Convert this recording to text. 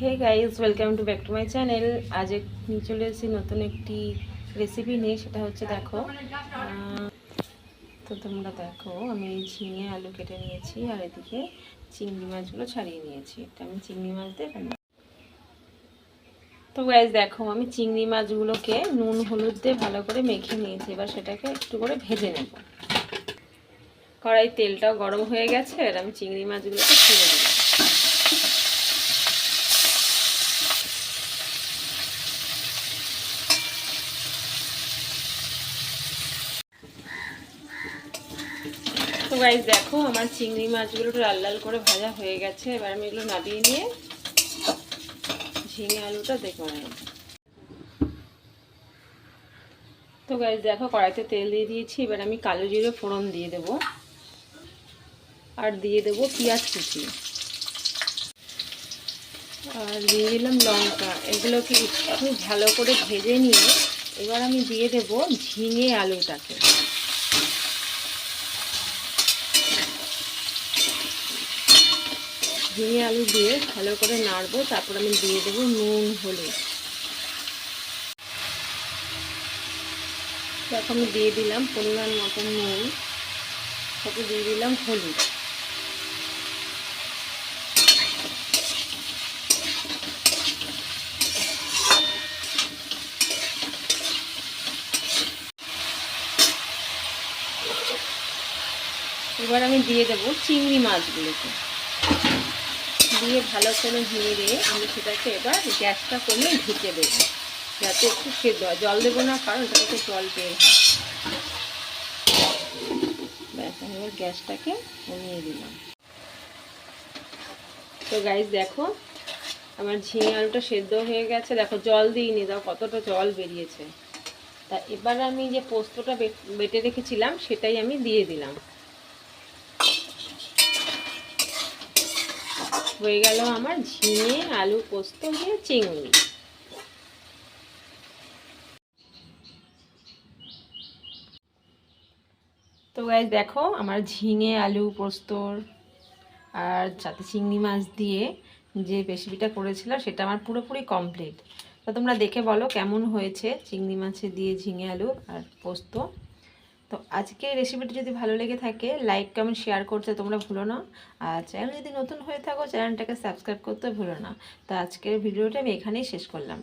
Hey guys welcome to back to my channel আজ নিয়ে চলে এসেছি নতুন একটি রেসিপি নিয়ে, সেটা হচ্ছে দেখো তো তোমরা দেখো, আমি ঝিঙে আলু কেটে নিয়েছি, আর এদিকে চিংড়ি মাছগুলো ছাড়িয়ে নিয়েছি। এটা আমি চিংড়ি মাছ দিয়ে তো গাইজ দেখো, আমি চিংড়ি মাছগুলোকে নুন, হলুদ দিয়ে ভালো করে মেখে নিয়েছি। এবার সেটাকে একটু করে ভেজে নেব। কড়াই তেলটাও গরম হয়ে গেছে, আর আমি চিংড়ি মাছগুলোকে ছেড়ে দেবো গাইজ দেখো, আমার চিংড়ি মাছগুলো একটু লাল লাল করে ভাজা হয়ে গেছে। এবার আমি এগুলো নাবিয়ে নিয়ে ঝিঙে আলুটা দেখো তো গাইজ দেখো, কড়াইতে তেল দিয়ে দিয়েছি। এবার আমি কালো জিরে ফোড়ন দিয়ে দেব। আর দিয়ে দেব পেঁয়াজ কুচি। আর দিয়ে দিলাম লঙ্কা। এগুলোকে একটু ভালো করে ভেজে নিয়ে এবার আমি দিয়ে দেব ঝিঙে আলুটাকে। ঝিঙে আলু দিয়ে ভালো করে নাড়বো, তারপর আমি দিয়ে দেবো নুন, হলুদ। দেখো আমি দিয়ে দিলাম পরিমাণ মতো নুন সাথে দিয়ে দিলাম হলুদ। এবার আমি দিয়ে দেবো চিংড়ি মাছগুলোকে। দিয়ে ভালো করে নেড়ে আমি সেটাকে এবার গ্যাসটা কমিয়ে ঢেকে দেবো। যাতে একটু সেদ্ধ হয় জল দেবো না, কারণ এটা থেকে জল বের হয়। আমি এবার গ্যাসটাকে কমিয়ে দিলাম। তো গাইজ দেখো, আমার ঝিঙে আলুটা সেদ্ধ হয়ে গেছে। দেখো, জল দিইনি দাও কতটা জল বেরিয়েছে। তা এবার আমি যে পোস্তটা বেটে রেখেছিলাম, সেটাই আমি দিয়ে দিলাম। হয়ে গেল আমার ঝিঙে, আলু পোস্ত দিয়ে চিংড়ি। তো গাইজ দেখো আমার ঝিঙে, আলু পোস্তর আর সাথে চিংড়ি মাছ দিয়ে যে রেসিপিটা করেছিলাম সেটা আমার পুরোপুরি কমপ্লিট তো তোমরা দেখে বলো কেমন হয়েছে চিংড়ি মাছে দিয়ে ঝিঙে, আলু আর পোস্ত। তো আজকে রেসিপিটি যদি ভালো লেগে থাকে লাইক কমেন্ট শেয়ার করতে তোমরা ভুলো না। আর চ্যানেল যদি নতুন হয়ে থাকো চ্যানেলটাকে সাবস্ক্রাইব করতে ভুলো না। তো আজকের ভিডিওটা আমি এখানেই শেষ করলাম।